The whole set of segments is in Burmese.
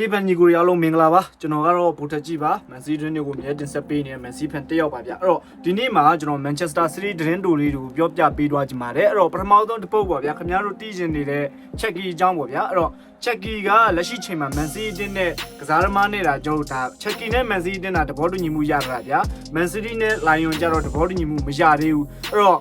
ဒီပန်ညီကိုရီအားလုံးမင်္ဂလာပါကျွန်တော်ကတော့ဗိုလ်ထက်ကြီးပါမန်စီဒရင်းတွေကိုမြဲတင်ဆက်ပေးနေတဲ့မန်စီဖန်တစ်ယောက်ပါဗျအဲ့တော့ဒီနေ့မှာကျွန်တော်မန်ချက်စတာစီးတီးဒရင်းတိုလေးတွေကိုပြောပြပေးသွားကြပါတယ်အဲ့တော့ပထမဆုံးတစ်ပုတ်ပါဗျခင်ဗျားတို့တည်ကျင်နေတဲ့ချက်ကီအကြောင်းပါဗျအဲ့တော့ချက်ကီကလက်ရှိချိန်မှာမန်စီတင်းနဲ့ကစားသမားနဲ့တာကျွန်တော်တို့ဒါချက်ကီနဲ့မန်စီတင်းတာတဘောတူညီမှုရတာဗျမန်စီးတီးနဲ့လိုင်ယွန်ကြတော့တဘောတူညီမှုမရသေးဘူးအဲ့တော့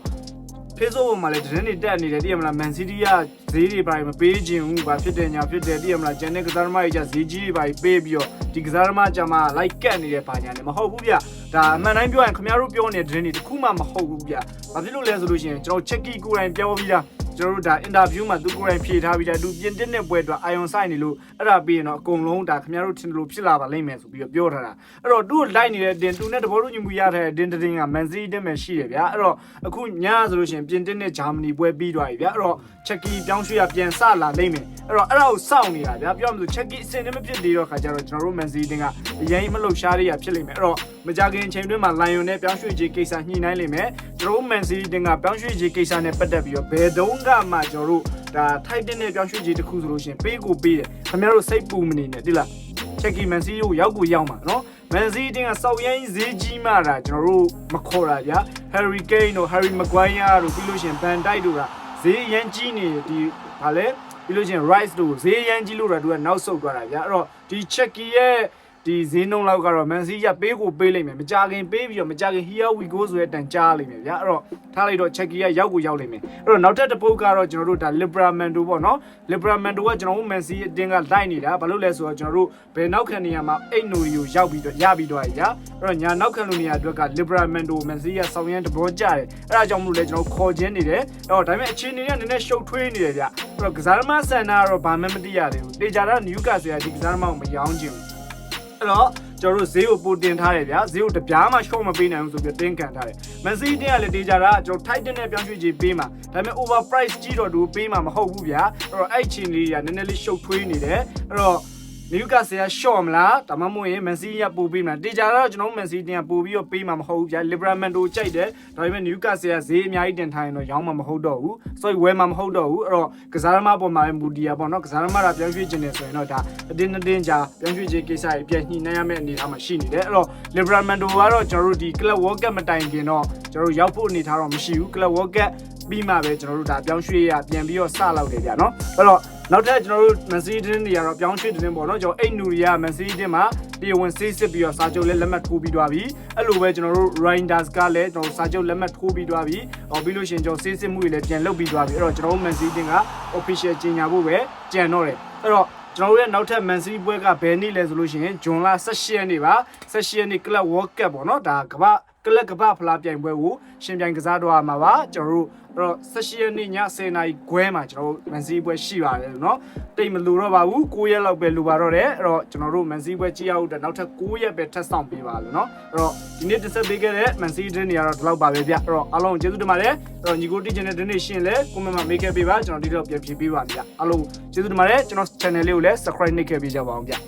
Facebook ပေါ်မှာလည်းသတင်းတွေတက်နေတယ်တည်ရမလား Man City ကဈေးတွေပါမပေးခြင်းဘူးဘာဖြစ်တယ်ညာဖြစ်တယ်တည်ရမလားဂျန်နဲ့ကစားသမားတွေကြဈေးကြီးတွေပါပေးပြီးတော့ဒီကစားသမားကြမှာ like ကတ်နေတယ်ဘာညာလည်းမဟုတ်ဘူးဗျဒါအမှန်တိုင်းပြောရင်ခင်ဗျားတို့ပြောနေတဲ့သတင်းတွေတစ်ခုမှမဟုတ်ဘူးဗျဘာဖြစ်လို့လဲဆိုလို့ရှိရင်ကျွန်တော် checky ကိုယ်တိုင်ပြောပြီးသား ကျွန်တော်တို့ဒါ interview မှာသူကိုယ်တိုင်ဖြေထားပြီးသားသူပြင်တက်တဲ့ပွဲအတွက် ion site နေလို့အဲ့ဒါပြီးရင်တော့အကုန်လုံးဒါခင်ဗျားတို့ထင်တယ်လို့ဖြစ်လာပါလိမ့်မယ်ဆိုပြီးတော့ပြောထားတာအဲ့တော့သူ့ကိုလိုက်နေတဲ့တင်သူနဲ့တဘောလို့ညီမှုရတဲ့တင်တင်က Man City တက်မယ်ရှိတယ်ဗျာအဲ့တော့အခုညဆိုလို့ရှိရင်ပြင်တက်တဲ့ဂျာမနီပွဲပြီးသွားပြီဗျာအဲ့တော့ checky ပြောင်းရွှေ့ရပြန်စလာလိမ့်မယ်အဲ့တော့အဲ့ဒါကိုစောင့်နေတာဗျာပြောမှဆို checky အစင်နဲ့မဖြစ်သေးတော့ခါကျတော့ကျွန်တော်တို့ Man City တင်ကအရင်မလှုပ်ရှားရရဖြစ်လိမ့်မယ်အဲ့တော့မကြခင်အချိန်တွင်းမှာ Lion နဲ့ပြောင်းရွှေ့ခြင်းကိစ္စညှိနှိုင်းလိမ့်မယ် ကျွန်တော်တို့ Man City တင်ကပြောင်းရွှေ့ခြင်းကိစ္စနဲ့ပတ်သက်ပြီးတော့ဘယ်တုန်းကမှကျွန်တော်တို့ဒါ Titan နဲ့ပြောင်းရွှေ့ခြင်းတစ်ခုဆိုလို့ရှိရင်ပေးကိုပေးတယ်ခင်ဗျားတို့စိတ်ပူမနေနဲ့တိလား checky Man City ကိုရောက်ကိုရောက်မှာနော် Man City တင်ကစောက်ရိုင်းဈေးကြီးမှတာကျွန်တော်တို့မခေါ်တာဗျာ Harry Kane တို့ Harry Maguire တို့ပြီးလို့ရှိရင် Van Dijk တို့ကဈေးရမ်းကြီးနေဒီဗာလဲပြီးလို့ရှိရင် Rice တို့ဈေးရမ်းကြီးလို့တော့သူကနောက်ဆုတ်သွားတာဗျာအဲ့တော့ဒီ checky ရဲ့ ဒီဈေးနှုန်းလောက်ကတော့ Man City ကပေးကိုပေးလိမ့်မယ်မကြခင်ပေးပြီးတော့မကြခင် Here we go ဆိုတဲ့တန်ကြားလိမ့်မယ်ဗျာအဲ့တော့ထားလိုက်တော့ checky ကရောက်ကိုရောက်လိမ့်မယ်အဲ့တော့နောက်ထပ်တစ်ပုတ်ကတော့ကျွန်တော်တို့ဒါ Liberamento ပေါ့နော် Liberamento ကကျွန်တော်တို့ Man City အတင်းကလိုက်နေတာဘာလို့လဲဆိုတော့ကျွန်တော်တို့ဘယ်နောက်ခံနေရာမှာအိတ်နိုရီကိုရောက်ပြီးတော့ရပြီးတော့ကြာအဲ့တော့ညာနောက်ခံလူနေရာအတွက်က Liberamento Man City ကဆောင်းရမ်းတဘောကြတယ်အဲ့ဒါကြောင့်မလို့လဲကျွန်တော်ခေါ်ခြင်းနေတယ်အဲ့တော့ဒါပေမဲ့အခြေအနေကနည်းနည်းရှုပ်ထွေးနေတယ်ဗျအဲ့တော့ကစားသမားဆန်နာကတော့ဘာမှမသိရသေးဘူးတေချာတော့ Newcastle ကဒီကစားသမားကိုမရောင်းချင်ဘူး အဲ့တော့ကျွန်တော်တို့ဈေးကိုပိုတင်ထားတယ်ဗျာဈေးကိုတပြားမှ short မပေးနိုင်ဘူးဆိုပြီးတင်းကန်ထားတယ်မန်စီးတင်းကလည်းတေချာတာကျွန်တော် Titan နဲ့ပြောင်းရွှေ့ချေပေးမှာဒါပေမဲ့ over price ကြီးတော့သူပေးမှာမဟုတ်ဘူးဗျာအဲ့တော့အဲ့ချင်းလေးကနည်းနည်းလေးရှုပ်ထွေးနေတယ်အဲ့တော့ နယူကာဆယ်က short မလားဒါမှမဟုတ်ရင်မန်စီးကပို့ပေးမှာတေချာတော့ကျွန်တော်မန်စီးတင်ကပို့ပြီးတော့ပေးမှာမဟုတ်ဘူးဗျာ Liberamento ကြိုက်တယ်ဒါပေမဲ့နယူကာဆယ်ကဈေးအများကြီးတင်ထားရင်တော့ရောင်းမှာမဟုတ်တော့ဘူးဆိုရင်ဝယ်မှာမဟုတ်တော့ဘူးအဲ့တော့ကစားသမားပေါ်မှာမူတီယာပေါ့နော်ကစားသမားကပြောင်းရွှေ့ခြင်းနေဆိုရင်တော့ဒါအတင်းအတင်းကြာပြောင်းရွှေ့ခြင်းကိစ္စတွေပြန်ညှိနှိုင်းရမယ့်အနေအထားမှာရှိနေတယ်အဲ့တော့ Liberamento ကတော့ကျွန်တော်တို့ဒီ Club World Cup မတိုင်ခင်တော့ကျွန်တော်တို့ရောက်ဖို့အနေအထားတော့မရှိဘူး Club World Cup ပြီးမှပဲကျွန်တော်တို့ဒါပြောင်းရွှေ့ရပြန်ပြီးတော့စလောက်တယ်ဗျာနော်အဲ့တော့ နောက်ထပ်ကျွန်တော်တို့မန်စီးတင်းတွေကတော့ပြောင်းရွှေ့တင်းပေါ့နော်ကျွန်တော်အိတ်နူရီယာမန်စီးတင်းမှာတရားဝင်ဆေးစစ်ပြီးတော့စာချုပ်လည်းလက်မှတ်ထိုးပြီးသွားပြီအဲ့လိုပဲကျွန်တော်တို့ Rinders ကလည်းကျွန်တော်စာချုပ်လက်မှတ်ထိုးပြီးသွားပြီဟောပြီးလို့ရှိရင်ကျွန်တော်ဆေးစစ်မှုတွေလည်းပြန်လုပ်ပြီးသွားပြီအဲ့တော့ကျွန်တော်တို့မန်စီးတင်းက official ကြေညာဖို့ပဲကြံတော့တယ်အဲ့တော့ကျွန်တော်တို့ရဲ့နောက်ထပ် Man City ပွဲကဘယ်နေ့လဲဆိုလို့ရှိရင်ဂျွန်လ18ရက်နေ့ပါ18ရက်နေ့ Club World Cup ပေါ့နော်ဒါကမ္ဘာကလပ်ကမ္ဘာဖလားပြိုင်ပွဲကိုရှင်ပြိုင်ကစားတော့မှာပါကျွန်တော်တို့အဲ့တော့18ရက်နေ့ည10:00နာရီခွဲမှာကျွန်တော်တို့ Man City ပွဲရှိပါတယ်လို့เนาะတိတ်မလိုတော့ပါဘူး9ရက်လောက်ပဲလိုပါတော့တယ်အဲ့တော့ကျွန်တော်တို့ Man City ပွဲကြည့်ရအောင်အတွက်နောက်ထပ်9ရက်ပဲထပ်ဆောင်ပေးပါလို့เนาะအဲ့တော့ဒီနေ့တစ်ဆက်ပေးခဲ့တဲ့ Man City တင်းတွေကတော့ဒီလောက်ပါပဲဗျအဲ့တော့အားလုံးကျေးဇူးတင်ပါတယ်အဲ့တော့ညီကိုတိကျတဲ့တင်းတွေရှင်းလဲ comment မှာမေးခဲ့ပေးပါကျွန်တော်ဒီတော့ပြန်ဖြေပေးပါမယ်ဗျအားလုံးကျေးဇူးတင်ပါတယ်ကျွန်တော် channel လေးကိုလည်း subscribe နှိပ်ခဲ့ပေးကြပါအောင်ဗျ